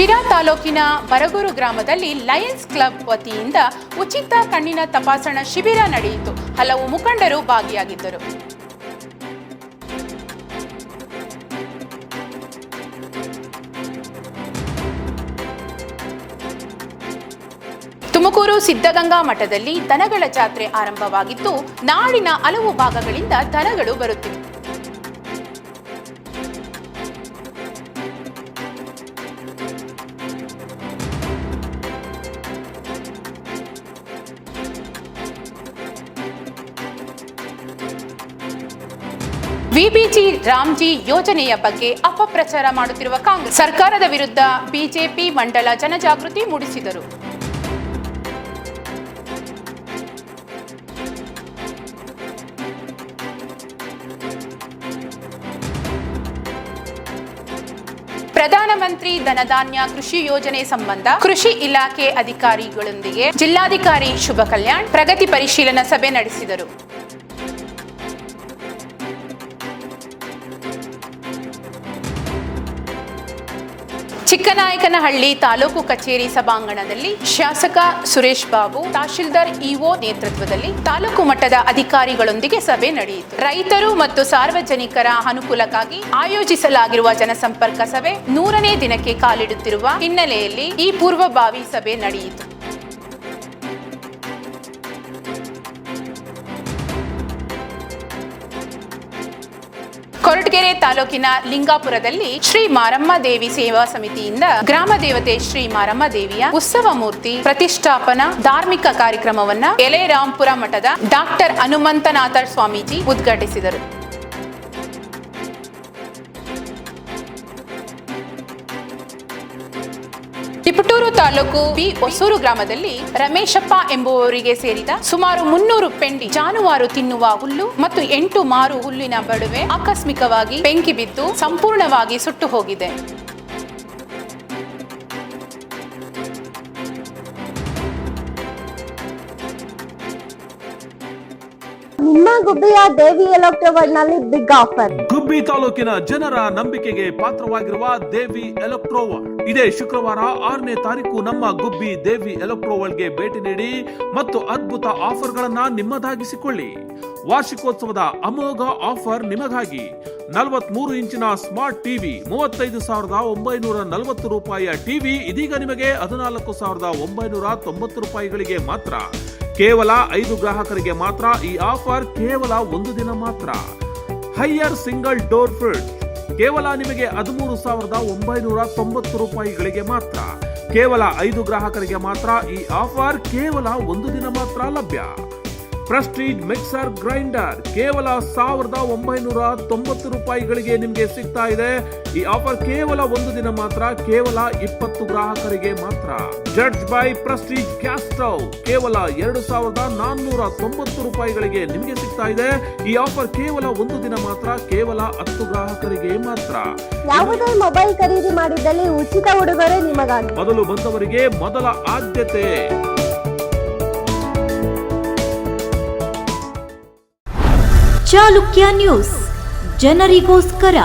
ಶಿರಾ ತಾಲೂಕಿನ ಬರಗೂರು ಗ್ರಾಮದಲ್ಲಿ Lions club ವತಿಯಿಂದ ಉಚಿತ ಕಣ್ಣಿನ ತಪಾಸಣಾ ಶಿಬಿರ ನಡೆಯಿತು. ಹಲವು ಮುಖಂಡರು ಭಾಗಿಯಾಗಿದ್ದರು. ತುಮಕೂರು ಸಿದ್ಧಗಂಗಾ ಮಠದಲ್ಲಿ ದನಗಳ ಜಾತ್ರೆ ಆರಂಭವಾಗಿದ್ದು, ನಾಡಿನ ಹಲವು ಭಾಗಗಳಿಂದ ದನಗಳು ಬರುತ್ತಿವೆ. ವಿಬಿಜಿ ರಾಮ್ಜಿ ಯೋಜನೆಯ ಬಗ್ಗೆ ಅಪಪ್ರಚಾರ ಮಾಡುತ್ತಿರುವ ಕಾಂಗ್ರೆಸ್ ಸರ್ಕಾರದ ವಿರುದ್ಧ ಬಿಜೆಪಿ ಮಂಡಲ ಜನಜಾಗೃತಿ ಮೂಡಿಸಿದರು. ಪ್ರಧಾನಮಂತ್ರಿ ಧನಧಾನ್ಯ ಕೃಷಿ ಯೋಜನೆ ಸಂಬಂಧ ಕೃಷಿ ಇಲಾಖೆ ಅಧಿಕಾರಿಗಳೊಂದಿಗೆ ಜಿಲ್ಲಾಧಿಕಾರಿ ಶುಭ ಕಲ್ಯಾಣ್ ಪ್ರಗತಿ ಪರಿಶೀಲನಾ ಸಭೆ ನಡೆಸಿದರು. ಚಿಕ್ಕನಾಯಕನಹಳ್ಳಿ ತಾಲೂಕು ಕಚೇರಿ ಸಭಾಂಗಣದಲ್ಲಿ ಶಾಸಕ ಸುರೇಶ್ ಬಾಬು, ತಹಶೀಲ್ದಾರ್ ಇಒ ನೇತೃತ್ವದಲ್ಲಿ ತಾಲೂಕು ಮಟ್ಟದ ಅಧಿಕಾರಿಗಳೊಂದಿಗೆ ಸಭೆ ನಡೆಯಿತು. ರೈತರು ಮತ್ತು ಸಾರ್ವಜನಿಕರ ಅನುಕೂಲಕ್ಕಾಗಿ ಆಯೋಜಿಸಲಾಗಿರುವ ಜನಸಂಪರ್ಕ ಸಭೆ ನೂರನೇ ದಿನಕ್ಕೆ ಕಾಲಿಡುತ್ತಿರುವ ಹಿನ್ನೆಲೆಯಲ್ಲಿ ಈ ಪೂರ್ವಭಾವಿ ಸಭೆ ನಡೆಯಿತು. ಕೊರಟಗೆರೆ ತಾಲೂಕಿನ ಲಿಂಗಾಪುರದಲ್ಲಿ ಶ್ರೀ ಮಾರಮ್ಮ ದೇವಿ ಸೇವಾ ಸಮಿತಿಯಿಂದ ಗ್ರಾಮ ದೇವತೆ ಶ್ರೀ ಮಾರಮ್ಮ ದೇವಿಯ ಉತ್ಸವ ಮೂರ್ತಿ ಪ್ರತಿಷ್ಠಾಪನಾ ಧಾರ್ಮಿಕ ಕಾರ್ಯಕ್ರಮವನ್ನ ಎಲೆರಾಂಪುರ ಮಠದ ಡಾಕ್ಟರ್ ಹನುಮಂತನಾಥ ಸ್ವಾಮೀಜಿ ಉದ್ಘಾಟಿಸಿದರು. ತಿಪಟೂರು ತಾಲೂಕು ಬಿ ಹೊಸೂರು ಗ್ರಾಮದಲ್ಲಿ ರಮೇಶಪ್ಪ ಎಂಬುವವರಿಗೆ ಸೇರಿದ ಸುಮಾರು ಮುನ್ನೂರು ಪೆಂಡಿ ಜಾನುವಾರು ತಿನ್ನುವ ಹುಲ್ಲು ಮತ್ತು ಎಂಟು ಮಾರು ಹುಲ್ಲಿನ ಬಡುವೆ ಆಕಸ್ಮಿಕವಾಗಿ ಬೆಂಕಿ ಬಿದ್ದು ಸಂಪೂರ್ಣವಾಗಿ ಸುಟ್ಟು ಹೋಗಿದೆ. ಗುಬ್ಬಿಯ ದೇವಿ ಎಲೆಕ್ಟ್ರೋವರ್ಡ್ನಲ್ಲಿ ಬಿಗ್ ಆಫರ್ ಗುಬ್ಬಿ ತಾಲೂಕಿನ ಜನರ ನಂಬಿಕೆಗೆ ಪಾತ್ರವಾಗಿರುವ ದೇವಿ ಎಲೆಕ್ಟ್ರೋವರ್ಡ್ ಇದೇ ಶುಕ್ರವಾರ ಆರನೇ ತಾರೀಕು ನಮ್ಮ ಗುಬ್ಬಿ ದೇವಿ ಎಲೆಕ್ಟ್ರೋವರ್ಡ್ಗೆ ಭೇಟಿ ನೀಡಿ ಮತ್ತು ಅದ್ಭುತ ಆಫರ್ಗಳನ್ನ ನಿಮ್ಮದಾಗಿಸಿಕೊಳ್ಳಿ. ವಾರ್ಷಿಕೋತ್ಸವದ ಅಮೋಘ ಆಫರ್ ನಿಮಗಾಗಿ ನಲವತ್ಮೂರು ಇಂಚಿನ ಸ್ಮಾರ್ಟ್ ಟಿವಿ, ಮೂವತ್ತೈದು ಸಾವಿರದ ಒಂಬೈನೂರ ನಲವತ್ತು ರೂಪಾಯಿಯ ಟಿವಿ ಇದೀಗ ನಿಮಗೆ ಹದಿನಾಲ್ಕು ಸಾವಿರದ ಒಂಬೈನೂರ ತೊಂಬತ್ತು ರೂಪಾಯಿಗಳಿಗೆ ಮಾತ್ರ. ಕೇವಲ ಐದು ಗ್ರಾಹಕರಿಗೆ ಮಾತ್ರ ಈ ಆಫರ್ ಕೇವಲ ಒಂದು ದಿನ ಮಾತ್ರ. Haier single door fridge. ಕೇವಲ ನಿಮಗೆ ಹದಿಮೂರು ಸಾವಿರದ ಒಂಬೈನೂರ ತೊಂಬತ್ತು ರೂಪಾಯಿಗಳಿಗೆ ಮಾತ್ರ. ಕೇವಲ ಐದು ಗ್ರಾಹಕರಿಗೆ ಮಾತ್ರ ಈ ಆಫರ್ ಕೇವಲ ಒಂದು ದಿನ ಮಾತ್ರ ಲಭ್ಯ. ಪ್ರೆಸ್ಟೀಜ್ ಮಿಕ್ಸರ್ ಗ್ರೈಂಡರ್ ಕೇವಲ ಸಾವಿರದ ಒಂಬೈನೂರ ತೊಂಬತ್ತು ರೂಪಾಯಿಗಳಿಗೆ ನಿಮಗೆ ಸಿಗ್ತಾ ಇದೆ. ಈ ಆಫರ್ ಕೇವಲ ಒಂದು ದಿನ ಮಾತ್ರ ಕೇವಲ ಇಪ್ಪತ್ತು ಗ್ರಾಹಕರಿಗೆ ಮಾತ್ರ. Judge by Prestige gas stove ಕೇವಲ ಎರಡು ಸಾವಿರದ ನಾನ್ನೂರ ತೊಂಬತ್ತು ರೂಪಾಯಿಗಳಿಗೆ ನಿಮಗೆ ಸಿಗ್ತಾ ಇದೆ. ಈ ಆಫರ್ ಕೇವಲ ಒಂದು ದಿನ ಮಾತ್ರ ಕೇವಲ ಹತ್ತು ಗ್ರಾಹಕರಿಗೆ ಮಾತ್ರ. ಯಾವುದೇ ಮೊಬೈಲ್ ಖರೀದಿ ಮಾಡಿದಲ್ಲಿ ಉಚಿತ ಉಡುಗೊರೆ ನಿಮಗಾಗಿ. ಮೊದಲು ಬಂದವರಿಗೆ ಮೊದಲ ಆದ್ಯತೆ. ಚಾಲುಕ್ಯ ನ್ಯೂಸ್ ಜನರಿಗೋಸ್ಕರ